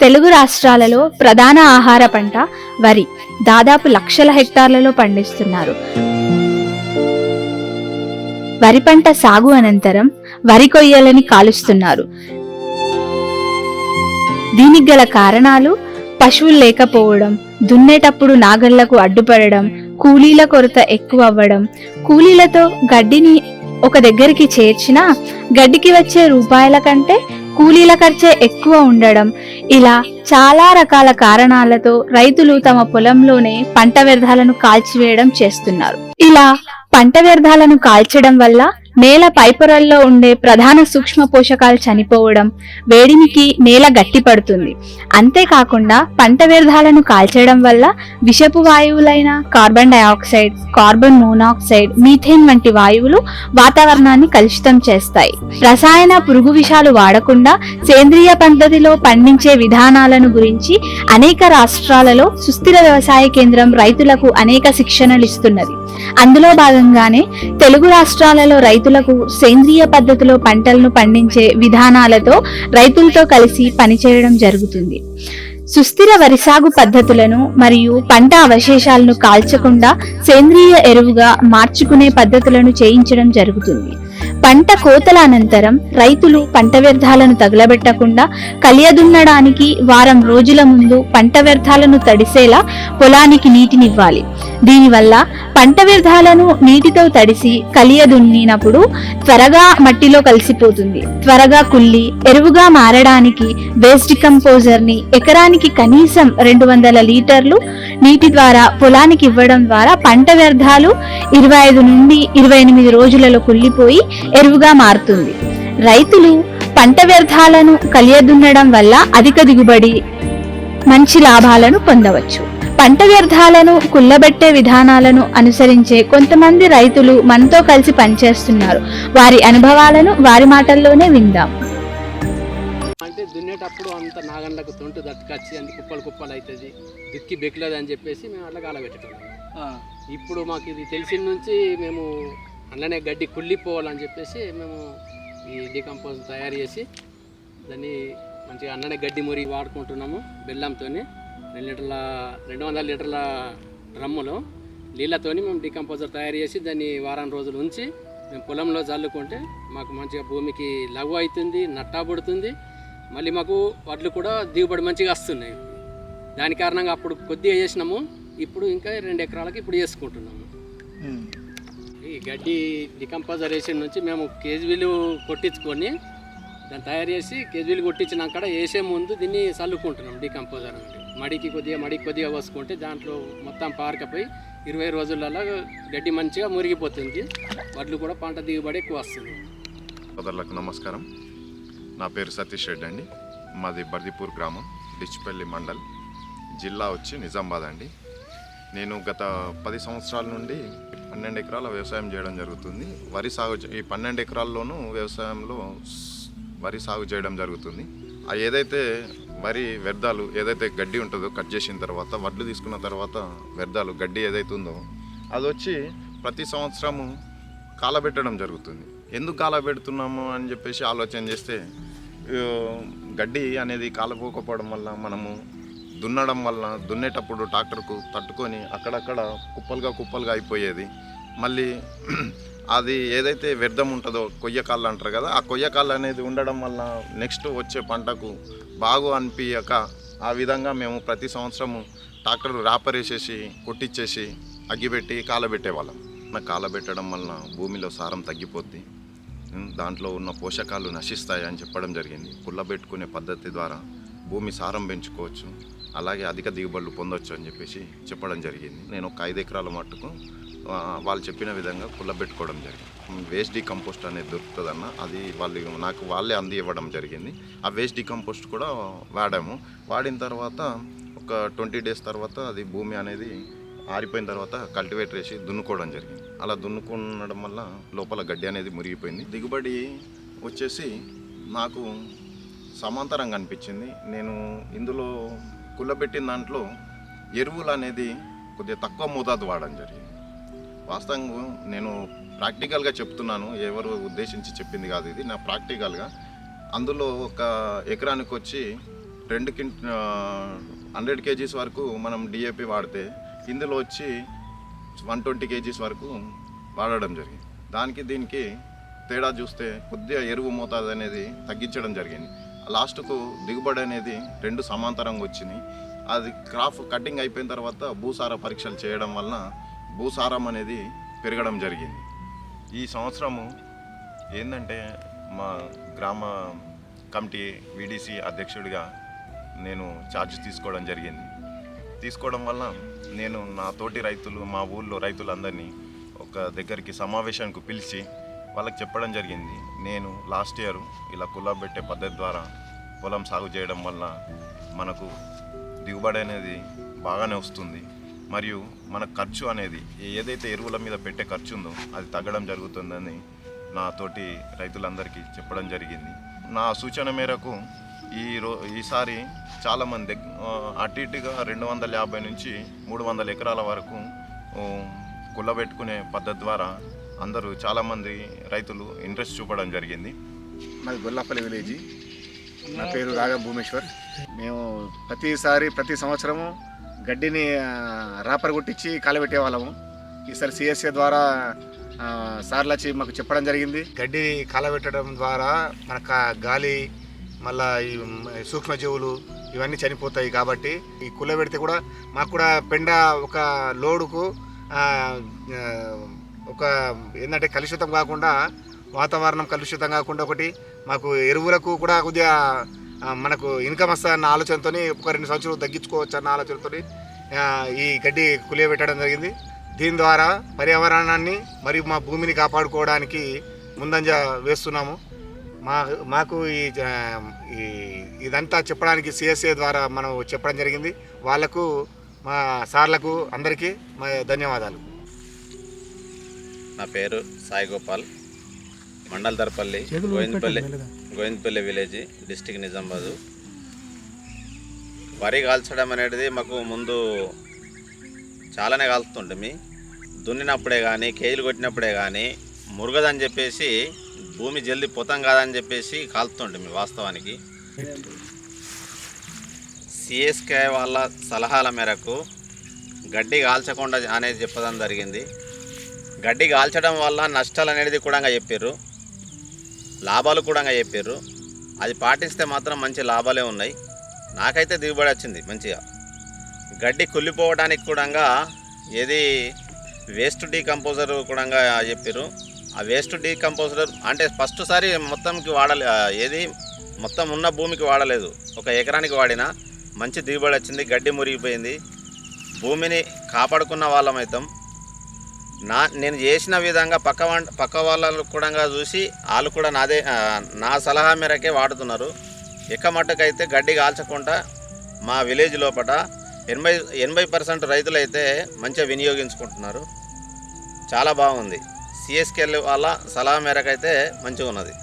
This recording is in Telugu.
తెలుగు రాష్ట్రాలలో ప్రధాన ఆహార పంట వరి. దాదాపు లక్షల హెక్టార్లలో పండిస్తున్నారు. వరి పంట సాగు అనంతరం వరి కొయ్యలని కాలుస్తున్నారు. దీనికి గల కారణాలు పశువులు లేకపోవడం దున్నేటప్పుడు నాగళ్ళకు అడ్డుపడడం కూలీల కొరత ఎక్కువ అవ్వడం. కూలీలతో గడ్డిని ఒక దగ్గరికి చేర్చినా గడ్డికి వచ్చే రూపాయల కంటే కూలీల ఖర్చే ఎక్కువ ఉండడం ఇలా చాలా రకాల కారణాలతో రైతులు తమ పొలంలోనే పంట వ్యర్థాలను కాల్చివేయడం చేస్తున్నారు. ఇలా పంట వ్యర్థాలను కాల్చడం వల్ల నేల పైపొరల్లో ఉండే ప్రధాన సూక్ష్మ పోషకాలు చనిపోవడం వేడినికి నేల గట్టిపడుతుంది. అంతేకాకుండా పంట వ్యర్థాలను కాల్చడం వల్ల విషపు వాయువులైన carbon dioxide carbon monoxide methane వంటి వాయువులు వాతావరణాన్ని కలుషితం చేస్తాయి. రసాయన పురుగు విషాలు వాడకుండా సేంద్రియ పద్ధతిలో పండించే విధానాలను గురించి అనేక రాష్ట్రాలలో సుస్థిర వ్యవసాయ కేంద్రం రైతులకు అనేక శిక్షణలు ఇస్తున్నది. అందులో భాగంగానే తెలుగు రాష్ట్రాలలో రైతు రైతులకు సేంద్రియ పద్ధతిలో పంటలను పండించే విధానాలతో రైతులతో కలిసి పనిచేయడం జరుగుతుంది. సుస్థిర వరి సాగు పద్ధతులను మరియు పంట అవశేషాలను కాల్చకుండా సేంద్రియ ఎరువుగా మార్చుకునే పద్ధతులను చేయించడం జరుగుతుంది. పంట కోతల అనంతరం రైతులు పంట వ్యర్థాలను తగలబెట్టకుండా కలియదున్నడానికి వారం రోజుల ముందు పంట వ్యర్థాలను తడిసేలా పొలానికి నీటినివ్వాలి. దీనివల్ల పంట వ్యర్థాలను నీటితో తడిసి కలియదున్నినప్పుడు త్వరగా మట్టిలో కలిసిపోతుంది. త్వరగా కుళ్ళి ఎరువుగా మారడానికి వేస్ట్ కంపోజర్ని ఎకరానికి కనీసం రెండు వందల లీటర్లు నీటి ద్వారా పొలానికి ఇవ్వడం ద్వారా పంట వ్యర్థాలు ఇరవై ఐదు నుండి ఇరవై ఎనిమిది రోజులలో కుళ్ళిపోయి ఎరువుగా మారుతుంది. రైతులు పంట వ్యర్థాలను కలియదున్నడం వల్ల అధిక దిగుబడి మంచి లాభాలను పొందవచ్చు. పంట వ్యర్థాలను కుల్లబెట్టే విధానాలను అనుసరించే కొంతమంది రైతులు మనతో కలిసి పనిచేస్తున్నారు. వారి అనుభవాలను వారి మాటల్లోనే విందాం. అంటే దున్నేటప్పుడు అంత నాగండ్లకు తొంటు దట్టుకొచ్చి అంత కుప్పలు కుప్పలు అవుతుంది దిక్కి బెక్కలేదు అని చెప్పేసి మేము అట్లా కాలబెట్టేటోళ్ళం ఇప్పుడు మాకు ఇది తెలిసిన నుంచి మేము అందులోనే గడ్డి కుళ్ళిపోవాలని చెప్పేసి మేము ఈ డికంపోజ్ తయారు చేసి దాన్ని మంచిగా అన్ననే గడ్డి మురి వాడుకుంటున్నాము బెల్లంతో రెండు లీటర్ల రెండు వందల లీటర్ల డ్రమ్ములో నీళ్ళతోని మేము డికంపోజర్ తయారు చేసి దాన్ని వారం రోజులు ఉంచి మేము పొలంలో చల్లుకుంటే మాకు మంచిగా భూమికి లఘు అవుతుంది నట్టా పడుతుంది. మళ్ళీ మాకు వడ్లు కూడా దిగుబడి మంచిగా వస్తున్నాయి. దాని కారణంగా అప్పుడు కొద్దిగా చేసినాము ఇప్పుడు ఇంకా రెండు ఎకరాలకి ఇప్పుడు చేసుకుంటున్నాము. ఈ గడ్డి డికంపోజరేషన్ నుంచి మేము కేజీలు కొట్టించుకొని దాన్ని తయారు చేసి కేజీలు కొట్టించినాక వేసే ముందు దీన్ని చల్లుకుంటున్నాం డికంపోజర్ అంటే మడికి కొద్దిగా మడికి కొద్దిగా పోసుకుంటే దాంట్లో మొత్తం పారకపోయి ఇరవై రోజులలో గడ్డి మంచిగా మురిగిపోతుంది. వడ్లు కూడా పంట దిగుబడి ఎక్కువ వస్తుంది. సోదరులకు నమస్కారం. నా పేరు సతీష్ రెడ్డి అండి. మాది బర్దిపూర్ గ్రామం డిచ్పల్లి మండల్ జిల్లా వచ్చి నిజామాబాద్ అండి. నేను గత పది సంవత్సరాల నుండి పన్నెండు ఎకరాల వ్యవసాయం చేయడం జరుగుతుంది. వరి సాగు ఈ పన్నెండు ఎకరాల్లోనూ వ్యవసాయంలో వరి సాగు చేయడం జరుగుతుంది. ఆ ఏదైతే వరి వ్యర్థాలు ఏదైతే గడ్డి ఉంటుందో కట్ చేసిన తర్వాత వడ్లు తీసుకున్న తర్వాత వ్యర్థాలు గడ్డి ఏదైతే ఉందో అది వచ్చి ప్రతి సంవత్సరము కాలబెట్టడం జరుగుతుంది. ఎందుకు కాలబెడుతున్నాము అని చెప్పేసి ఆలోచన చేస్తే గడ్డి అనేది కాలపోకపోవడం వల్ల మనము దున్నడం వల్ల దున్నేటప్పుడు ట్రాక్టర్కు తట్టుకొని అక్కడక్కడ కుప్పలుగా కుప్పలుగా అయిపోయేది. మళ్ళీ అది ఏదైతే వ్యర్థం ఉంటుందో కొయ్యకాళ్ళు అంటారు కదా ఆ కొయ్యకాళ్ళు అనేది ఉండడం వల్ల నెక్స్ట్ వచ్చే పంటకు బాగు అనిపించక ఆ విధంగా మేము ప్రతి సంవత్సరము ట్రాక్టర్ రాపరేసేసి కొట్టించేసి అగ్గిపెట్టి కాలబెట్టేవాళ్ళం. నాకు కాలబెట్టడం వలన భూమిలో సారం తగ్గిపోద్ది. దాంట్లో ఉన్న పోషకాలు నశిస్తాయి అని చెప్పడం జరిగింది. కుళ్ళబెట్టుకునే పద్ధతి ద్వారా భూమి సారం పెంచుకోవచ్చు. అలాగే అధిక దిగుబడులు పొందొచ్చు అని చెప్పేసి చెప్పడం జరిగింది. నేను ఒక ఐదు ఎకరాల మట్టుకు వాళ్ళు చెప్పిన విధంగా కుల్లబెట్టుకోవడం జరిగింది. వేస్ట్ డికంపోస్ట్ అనేది దొరుకుతుందన్న అది వాళ్ళు నాకు వాళ్ళే అంది ఇవ్వడం జరిగింది. ఆ వేస్ట్ డికంపోస్ట్ కూడా వాడాము. వాడిన తర్వాత ఒక ట్వంటీ డేస్ తర్వాత అది భూమి అనేది ఆరిపోయిన తర్వాత కల్టివేటర్ వేసి దున్నుకోవడం జరిగింది. అలా దున్నుకున్నడం వల్ల లోపల గడ్డి అనేది మురిగిపోయింది. దిగుబడి వచ్చేసి నాకు సమాంతరంగా అనిపించింది. నేను ఇందులో కుళ్ళబెట్టిన దాంట్లో ఎరువులు అనేది కొద్దిగా తక్కువ మోతాదు వాడడం జరిగింది. వాస్తవంగా నేను ప్రాక్టికల్గా చెప్తున్నాను ఎవరు ఉద్దేశించి చెప్పింది కాదు ఇది. నా ప్రాక్టికల్గా అందులో ఒక ఎకరానికి వచ్చి రెండు కింట హండ్రెడ్ కేజీస్ వరకు మనం డిఏపి వాడితే ఇందులో వచ్చి వన్ ట్వంటీ కేజీస్ వరకు వాడడం జరిగింది. దానికి దీనికి తేడా చూస్తే కొద్దిగా ఎరువు మోతాదు అనేది తగ్గించడం జరిగింది. లాస్ట్కు దిగుబడి అనేది రెండు సమాంతరంగా వచ్చింది అది క్రాప్ కటింగ్ అయిపోయిన తర్వాత భూసార పరీక్షలు చేయడం వలన భూసారం అనేది పెరగడం జరిగింది. ఈ సంవత్సరము ఏంటంటే మా గ్రామ కమిటీ విడిసి అధ్యక్షుడిగా నేను ఛార్జ్ తీసుకోవడం జరిగింది. తీసుకోవడం వల్ల నేను నా తోటి రైతులు మా ఊళ్ళో రైతులందరినీ ఒక దగ్గరికి సమావేశానికి పిలిచి వాళ్ళకి చెప్పడం జరిగింది. నేను లాస్ట్ ఇయర్ ఇలా కుల్లబెట్టే పద్ధతి ద్వారా పొలం సాగు చేయడం వల్ల మనకు దిగుబడి అనేది బాగానే వస్తుంది. మరియు మన ఖర్చు అనేది ఏదైతే ఎరువుల మీద పెట్టే ఖర్చు ఉందో అది తగ్గడం జరుగుతుందని నా తోటి రైతులందరికీ చెప్పడం జరిగింది. నా సూచన మేరకు ఈ రో ఈసారి చాలామంది అటు ఇటుగా రెండు వందల యాభై నుంచి మూడు వందల ఎకరాల వరకు కుల్లబెట్టుకునే పద్ధతి ద్వారా అందరూ చాలామంది రైతులు ఇంట్రెస్ట్ చూపడం జరిగింది. మాది గొల్లాపల్లి విలేజ్. నా పేరు రాగం భూమేశ్వర్. మేము ప్రతిసారి ప్రతి సంవత్సరము గడ్డిని రాపర్ కొట్టించి కాలబెట్టే వాళ్ళము. ఈసారి సిఎస్ఏ ద్వారా సార్లు వచ్చి మాకు చెప్పడం జరిగింది. గడ్డి కాలబెట్టడం ద్వారా మన కా- గాలి మళ్ళా ఈ సూక్ష్మజీవులు ఇవన్నీ చనిపోతాయి కాబట్టి ఈ కుల్లబెడితే కూడా మాకు కూడా పెండ ఒక లోడుకు ఒక ఏంటంటే కలుషితం కాకుండా వాతావరణం కలుషితం కాకుండా ఒకటి మాకు ఎరువులకు కూడా కొద్దిగా మనకు ఇన్కమ్ వస్తుందన్న ఆలోచనతో ఒక రెండు సంవత్సరాలు తగ్గించుకోవచ్చు అన్న ఆలోచనతో ఈ గడ్డి కులియబెట్టడం జరిగింది. దీని ద్వారా పర్యావరణాన్ని మరియు మా భూమిని కాపాడుకోవడానికి ముందంజ వేస్తున్నాము. మా మాకు ఈ ఈ ఇదంతా చెప్పడానికి సిఎస్ఏ ద్వారా మనం చెప్పడం జరిగింది. వాళ్ళకు మా సార్లకు అందరికీ మా ధన్యవాదాలు. నా పేరు Sai Gopal. Mandal Darpalli Govindapalli Govindapalli village district Nizamabad. వరి కాల్చడం అనేది మాకు ముందు చాలానే కాల్స్తుంటే దున్నినప్పుడే కానీ కేజీలు కొట్టినప్పుడే కానీ మురగదని చెప్పేసి భూమి జల్ది పోతాం కాదని చెప్పేసి కాల్తుంటే వాస్తవానికి. సిఎస్కే వాళ్ళ సలహాల మేరకు గడ్డి కాల్చకుండా అనేది చెప్పడం జరిగింది. గడ్డి కాల్చడం వల్ల నష్టాలు అనేది కూడా చెప్పారు లాభాలు కూడా చెప్పారు అది పాటిస్తే మాత్రం మంచి లాభాలే ఉన్నాయి. నాకైతే దిగుబడి వచ్చింది మంచిగా. గడ్డి కుళ్ళిపోవడానికి కూడా ఏది వేస్ట్ డీకంపోజర్ కూడా చెప్పారు ఆ వేస్ట్ డీకంపోజర్ అంటే ఫస్ట్ సారి మొత్తంకి వాడలే ఏది మొత్తం ఉన్న భూమికి వాడలేదు. ఒక ఎకరానికి వాడినా మంచి దిగుబడి వచ్చింది గడ్డి మురిగిపోయింది. భూమిని కాపాడుకున్న వాళ్ళం నా నేను చేసిన విధంగా పక్క పక్క వాళ్ళు కూడా చూసి వాళ్ళు కూడా నాదే నా సలహా మేరకే వాడుతున్నారు. ఎక్క మట్టుకైతే గడ్డి కాల్చకుండా మా విలేజ్ లోపల ఎనభై ఎనభై పర్సెంట్ రైతులు అయితే మంచిగా వినియోగించుకుంటున్నారు. చాలా బాగుంది. సిఎస్కెల్ వాళ్ళ సలహా మేరకు అయితే మంచిగా ఉన్నది